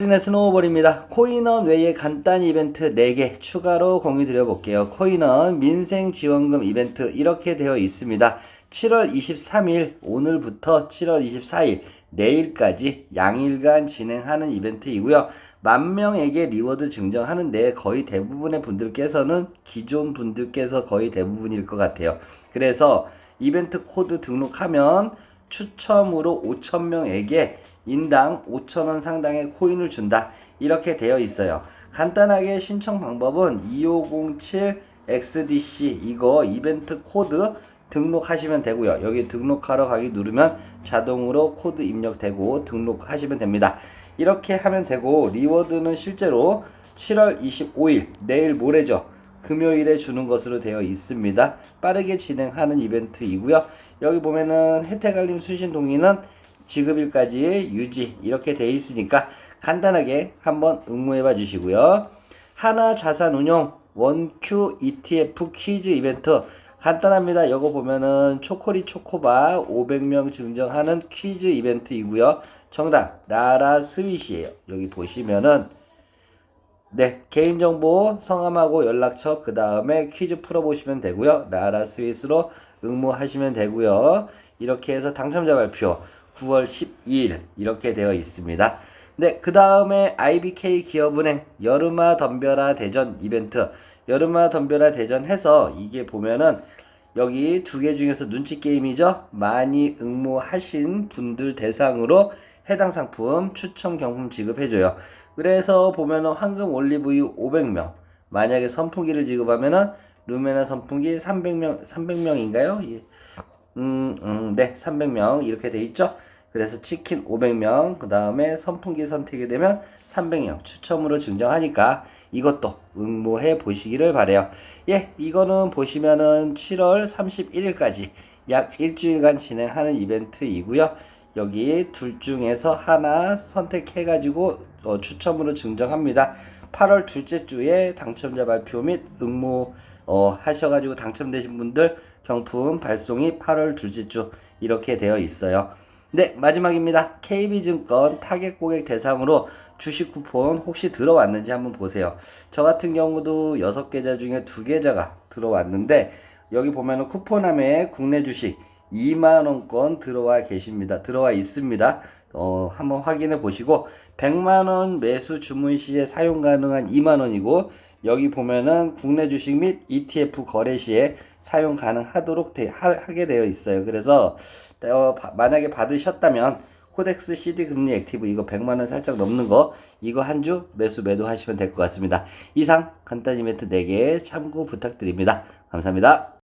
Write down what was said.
네, 스노우볼입니다. 코인원 외에 간단 이벤트 4개 추가로 공유 드려볼게요. 코인원 민생지원금 이벤트 이렇게 되어 있습니다. 7월 23일 오늘부터 7월 24일 내일까지 양일간 진행하는 이벤트이고요. 만 명에게 리워드 증정하는데 거의 대부분의 분들께서는 기존 분들께서 거의 대부분일 것 같아요. 그래서 이벤트 코드 등록하면 추첨으로 5,000명에게 인당 5,000원 상당의 코인을 준다. 이렇게 되어 있어요. 간단하게 신청 방법은 2507XDC 이거 이벤트 코드 등록하시면 되고요. 여기 등록하러 가기 누르면 자동으로 코드 입력되고 등록하시면 됩니다. 이렇게 하면 되고 리워드는 실제로 7월 25일 내일 모레죠. 금요일에 주는 것으로 되어 있습니다. 빠르게 진행하는 이벤트이고요. 여기 보면은 혜택 알림 수신 동의는 지급일까지 유지 이렇게 되어 있으니까 간단하게 한번 응모해 봐 주시고요. 하나 자산 운용 원큐 ETF 퀴즈 이벤트 간단합니다. 이거 보면은 초코리 초코바 500명 증정하는 퀴즈 이벤트이고요. 정답 라라 스윗이에요. 여기 보시면은 네, 개인정보, 성함하고 연락처, 그 다음에 퀴즈 풀어보시면 되고요. 라라 스윗으로 응모하시면 되고요. 이렇게 해서 당첨자 발표 9월 12일 이렇게 되어 있습니다. 네, 그 다음에 IBK 기업은행 여름아 덤벼라 대전 이벤트 여름아 덤벼라 대전 해서 이게 보면은 여기 두 개 중에서 눈치 게임이죠. 많이 응모하신 분들 대상으로 해당 상품 추첨 경품 지급해줘요. 그래서 보면은 황금 올리브유 500명, 만약에 선풍기를 지급하면은 루메나 선풍기 300명, 300명인가요? 예. 음, 음, 네, 300명 이렇게 돼 있죠. 그래서 치킨 500명, 그 다음에 선풍기 선택이 되면 300명 추첨으로 증정하니까 이것도 응모해 보시기를 바래요. 예, 이거는 보시면은 7월 31일까지 약 일주일간 진행하는 이벤트이고요. 여기 둘 중에서 하나 선택해가지고 어, 추첨으로 증정합니다. 8월 둘째 주에 당첨자 발표 및 응모 어, 하셔가지고 당첨되신 분들 경품 발송이 8월 둘째 주 이렇게 되어 있어요. 네, 마지막입니다. KB증권 타겟 고객 대상으로 주식 쿠폰 혹시 들어왔는지 한번 보세요. 저 같은 경우도 6계좌 중에 2계좌가 들어왔는데 여기 보면은 쿠폰함에 국내 주식 2만원권 들어와 계십니다. 들어와 있습니다. 어, 한번 확인해 보시고 100만원 매수 주문 시에 사용 가능한 2만원이고 여기 보면은 국내 주식 및 ETF 거래 시에 사용 가능하도록 되, 하, 게 되어 있어요. 그래서 어, 바, 만약에 받으셨다면 코덱스 CD 금리 액티브 이거 100만 원 살짝 넘는 거 이거 한 주 매수 매도하시면 될 것 같습니다. 이상 간단 이벤트 4개 참고 부탁드립니다. 감사합니다.